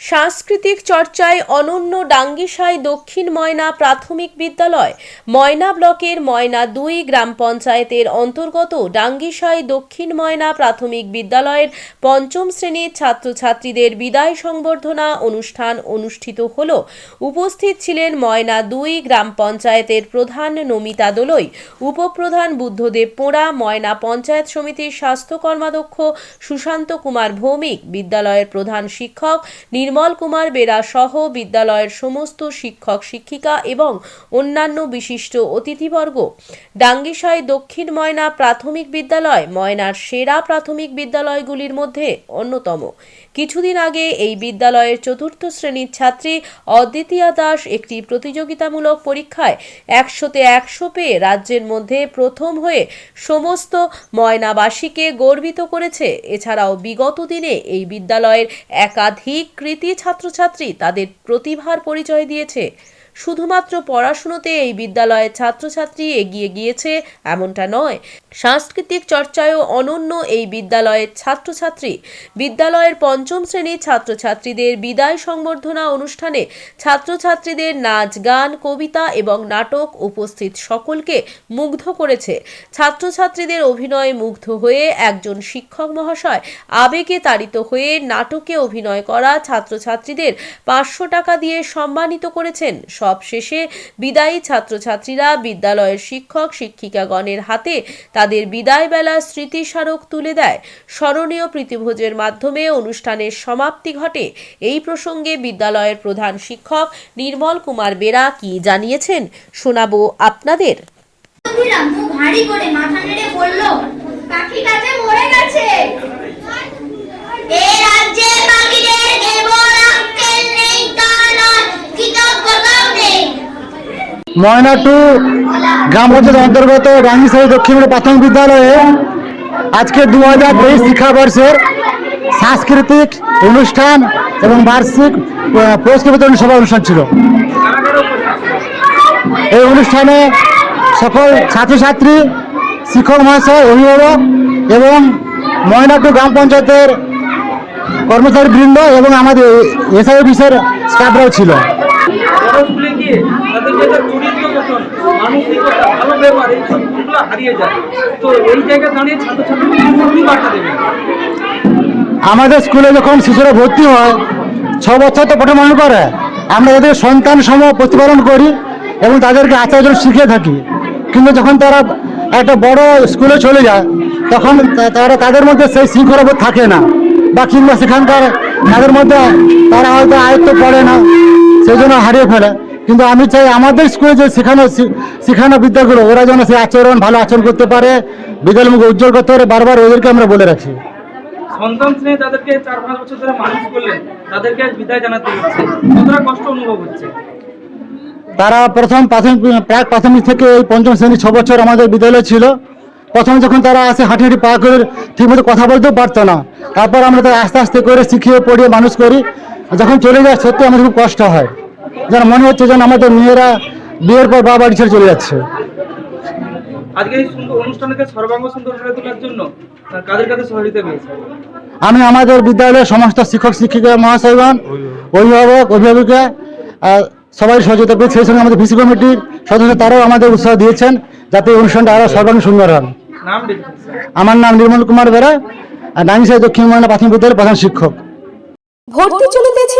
সাংস্কৃতিক চর্চায় অনন্য ডাঙ্গিসাই দক্ষিণ ময়না প্রাথমিক বিদ্যালয়। ময়না ব্লকের ময়না দুই গ্রাম পঞ্চায়েতের অন্তর্গত ডাঙ্গিসাই দক্ষিণ ময়না প্রাথমিক বিদ্যালয়ের পঞ্চম শ্রেণির ছাত্রছাত্রীদের বিদায় সংবর্ধনা অনুষ্ঠান অনুষ্ঠিত হল। উপস্থিত ছিলেন ময়না দুই গ্রাম পঞ্চায়েতের প্রধান নমিতা দোলই, উপপ্রধান বুদ্ধদেব পোড়া, ময়না পঞ্চায়েত সমিতির স্বাস্থ্য কর্মাধ্যক্ষ সুশান্ত কুমার ভৌমিক, বিদ্যালয়ের প্রধান শিক্ষক নির্মল কুমার বেরা সহ বিদ্যালয়ের সমস্ত শিক্ষক, শিক্ষিকা এবং অন্যান্য বিশিষ্ট অতিথিবর্গ। ডাঙ্গিসাই দক্ষিণ ময়না প্রাথমিক বিদ্যালয়, ময়নার সেরা প্রাথমিক বিদ্যালয়গুলির মধ্যে অন্যতম। কিছুদিন আগে এই বিদ্যালয়ের চতুর্থ শ্রেণির ছাত্রী অদ্বিতীয়া দাস একটি প্রতিযোগিতামূলক পরীক্ষায় একশোতে একশো পেয়ে রাজ্যের মধ্যে প্রথম হয়ে সমস্ত ময়নাবাসীকে গর্বিত করেছে। এছাড়াও বিগত দিনে এই বিদ্যালয়ের একাধিক কৃতি ছাত্রছাত্রী তাদের প্রতিভার পরিচয় দিয়েছে। শুধুমাত্র পড়াশুনোতে এই বিদ্যালয়ের ছাত্রছাত্রী এগিয়ে গিয়েছে, এমনটা নয়। সাংস্কৃতিক চর্চায়ও অনন্য এই বিদ্যালয়ের ছাত্রছাত্রী। বিদ্যালয়ের পঞ্চম শ্রেণির ছাত্রছাত্রীদের বিদায় সংবর্ধনা অনুষ্ঠানে ছাত্রছাত্রীদের নাচ, গান, কবিতা এবং নাটক উপস্থিত সকলকে মুগ্ধ করেছে। ছাত্রছাত্রীদের অভিনয়ে মুগ্ধ হয়ে একজন শিক্ষক মহাশয় আবেগে তাড়িত হয়ে নাটকে অভিনয় করা ছাত্রছাত্রীদের পাঁচশো টাকা দিয়ে সম্মানিত করেছেন সব শেষে বিদায়ী ছাত্রছাত্রীরা বিদ্যালয়ের শিক্ষক, শিক্ষিকাগণের হাতে তাদের বিদায় বেলার স্মৃতিস্মারক তুলে দেয়। স্মরণীয় প্রীতিভোজের মাধ্যমে অনুষ্ঠানের সমাপ্তি ঘটে। এই প্রসঙ্গে বিদ্যালয়ের প্রধান শিক্ষক নির্মল কুমার বেরা কি জানিয়েছেন শোনাবো আপনাদের। মাথা নেড়ে বলল পাখি কাছে মরে গেছে? এ ময়না টু, গ্রাম পঞ্চায়েত অন্তর্গত রাঙ্গিসাহি দক্ষিণ প্রাথমিক বিদ্যালয়ে আজকে দু হাজার তেইশ শিক্ষাবর্ষের সাংস্কৃতিক অনুষ্ঠান এবং বার্ষিক পুরস্কার বিতরণ সভা অনুষ্ঠান ছিল। এই অনুষ্ঠানে সকল ছাত্রছাত্রী, শিক্ষক মহাশয়, অভিভাবক এবং ময়না টু গ্রাম পঞ্চায়েতের কর্মচারী বৃন্দ এবং আমাদের এসআই অফিসের স্টাফরাও ছিল। তাদের মানসিকতা, ভালো ব্যবহার, এই সব গুণগুলো হারিয়ে যায়। তো এই জায়গায় দাঁড়িয়ে ছাত্রছাত্রীদের বার্তা দেবেন আমাদের স্কুলে যখন শিশুরা ভর্তি হয়, ছ বছর তো পঠমন করে। আমরা এদের সন্তান সম প্রতিপালন করি এবং তাদেরকে আচার্য শিখিয়ে থাকি। কিন্তু যখন তারা একটা বড় স্কুলে চলে যায়, তখন তারা তাদের মধ্যে সেই শৃঙ্খলাবোধ থাকে না। বা কিংবা সেখানকার তাদের মধ্যে তারা হয়তো আয়ত্ত পড়ে না, সেই জন্য হারিয়ে ফেলে। কিন্তু আমি চাই আমাদের স্কুলে যে শেখানো শেখানো বিদ্যাগুলো ওরা যেন সেই আচরণ ভালো আচরণ করতে পারে। বিদ্যালয়মুখ উজ্জ্বল করতে পারে। বারবার ওদেরকে আমরা বলে রাখি। সন্তান স্নেহে তাদেরকে চার পাঁচ বছর ধরে মানুষ করলেন তাদেরকে বিদায় জানাতে হচ্ছে। কতটা কষ্ট অনুভব হচ্ছে? তারা প্রথম প্রাথমিক প্রাক প্রাথমিক থেকে এই পঞ্চম শ্রেণি ছ বছর আমাদের বিদ্যালয় ছিল। প্রথম যখন তারা আসে হাঁটি হাঁটি পা করে ঠিকমতো কথা বলতেও পারতো না। তারপর আমরা তাদের আস্তে আস্তে করে শিখিয়ে পড়িয়ে মানুষ করি। যখন চলে যায় সত্যি আমাদের খুব কষ্ট হয়। যেন মনে হচ্ছে যেন আমাদের মেয়েরা বিয়ের পর বাবা বাড়ি ছেড়ে চলে যাচ্ছে। আজকে এই সুন্দর অনুষ্ঠানকে সর্বাঙ্গ সুন্দর করে তোলার জন্য আহ, কাদের সহযোগিতা পেয়েছে আমি আমাদের বিদ্যালয়ের সমস্ত শিক্ষক শিক্ষিকা মহাশয়গণ অভিভাবক অভিভাবিকা সবাই সহযোগিতা পেয়েছে। সেই সঙ্গে আমাদের ভিসি কমিটির সদস্য তারাও আমাদের উৎসাহ দিয়েছেন যাতে অনুষ্ঠানটা আরও সর্বাঙ্গ সুন্দর হয়। স্যার। আমার নাম নির্মল কুমার বেরা আর নাইনসাই দক্ষিণ ময়না প্রাথমিক বিদ্যালয়ের প্রধান শিক্ষক। ভর্তি চলিতেছে